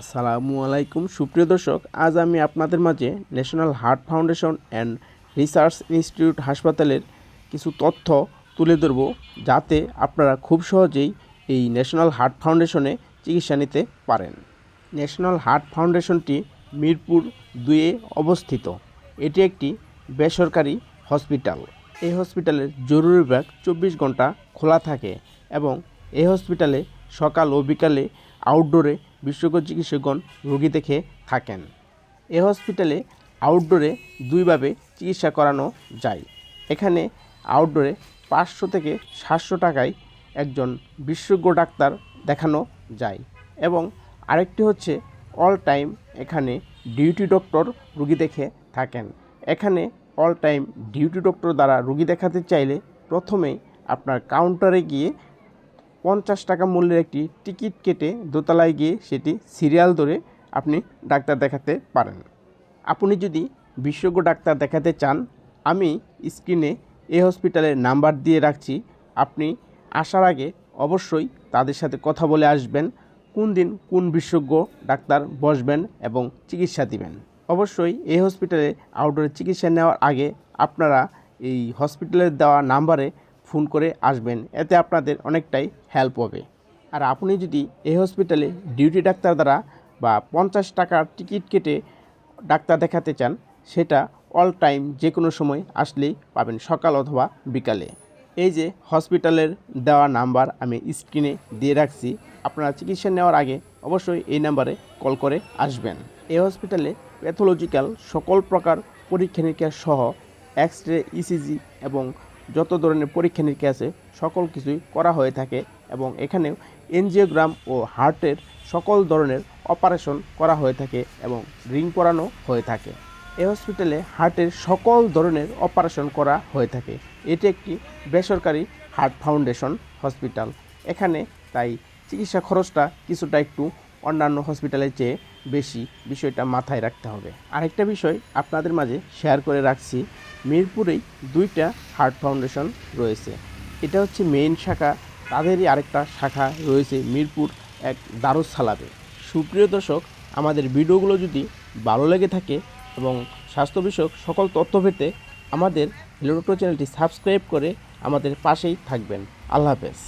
আসসালামু আলাইকুম। সুপ্রিয় দর্শক, আজ আমি আপনাদের মাঝে national heart foundation and research institute হাসপাতালের কিছু তথ্য তুলে ধরব, যাতে আপনারা খুব সহজেই এই ন্যাশনাল হার্ট ফাউন্ডেশনে চিকিৎসা নিতে পারেন। ন্যাশনাল হার্ট ফাউন্ডেশনটি মিরপুর দুয়ে অবস্থিত। এটি একটি বেসরকারি হসপিটাল। এই হসপিটালের জরুরি বিভাগ চব্বিশ ঘণ্টা খোলা থাকে এবং এই হসপিটালে সকাল ও বিকালে আউটডোরে বিশেষজ্ঞ চিকিৎসকগণ রোগী দেখে থাকেন। এ হসপিটালে আউটডোরে দুইভাবে চিকিৎসা করানো যায়। এখানে আউটডোরে পাঁচশো থেকে সাতশো টাকায় একজন বিশেষজ্ঞ ডাক্তার দেখানো যায় এবং আরেকটি হচ্ছে অল টাইম এখানে ডিউটি ডক্টর রুগী দেখে থাকেন। এখানে অল টাইম ডিউটি ডক্টর দ্বারা রুগী দেখাতে চাইলে প্রথমেই আপনার কাউন্টারে গিয়ে পঞ্চাশ টাকা মূল্যের একটি টিকিট কেটে দোতলায় গিয়ে সেটি সিরিয়াল ধরে আপনি ডাক্তার দেখাতে পারেন। আপনি যদি বিশেষজ্ঞ ডাক্তার দেখাতে চান, আমি স্ক্রিনে এই হসপিটালের নাম্বার দিয়ে রাখছি। আপনি আসার আগে অবশ্যই তাদের সাথে কথা বলে আসবেন, কোন দিন কোন বিশেষজ্ঞ ডাক্তার বসবেন এবং চিকিৎসা দিবেন। অবশ্যই এই হসপিটালে আউটডোরে চিকিৎসা নেওয়ার আগে আপনারা এই হসপিটালের দেওয়া নাম্বারে ফোন করে আসবেন, এতে আপনাদের অনেকটাই হেল্প হবে। আর আপনি যদি এই হসপিটালে ডিউটি ডাক্তার দ্বারা বা পঞ্চাশ টাকার টিকিট কেটে ডাক্তার দেখাতে চান, সেটা অল টাইম যে কোনো সময় আসলেই পাবেন, সকাল অথবা বিকালে। এই যে হসপিটালের দেওয়া নাম্বার আমি স্ক্রিনে দিয়ে রাখছি, আপনারা চিকিৎসা নেওয়ার আগে অবশ্যই এই নাম্বারে কল করে আসবেন। এই হসপিটালে প্যাথোলজিক্যাল সকল প্রকার পরীক্ষা নিরীক্ষা সহ এক্স রে ইসিজি এবং যত ধরনের পরীক্ষা নিরীক্ষা আছে, সকল কিছুই করা হয়ে থাকে এবং এখানেও এনজিওগ্রাম ও হার্টের সকল ধরনের অপারেশন করা হয়ে থাকে এবং রিং পরানো হয়ে থাকে। এই হসপিটালে হার্টের সকল ধরনের অপারেশন করা হয়ে থাকে। এটি একটি বেসরকারি হার্ট ফাউন্ডেশন হসপিটাল। এখানে তাই চিকিৎসা খরচটা কিছুটা একটু অন্যান্য হসপিটালের চেয়ে বেশি বিষয়টা মাথায় রাখতে হবে। আরেকটা বিষয় আপনাদের মাঝে শেয়ার করে রাখছি। মিরপুরেই দুইটা হার্ট ফাউন্ডেশন রয়েছে। এটা হচ্ছে মেইন শাখা, তাদেরই আরেকটা শাখা রয়েছে মিরপুর এক দারুস সালাবে সুপ্রিয় দর্শক, আমাদের ভিডিওগুলো যদি ভালো লেগে থাকে এবং স্বাস্থ্য বিষয়ক সকল তথ্য পেতে আমাদের হিলোডক্টর চ্যানেলটি সাবস্ক্রাইব করে আমাদের পাশেই থাকবেন। আল্লাহ হাফেজ।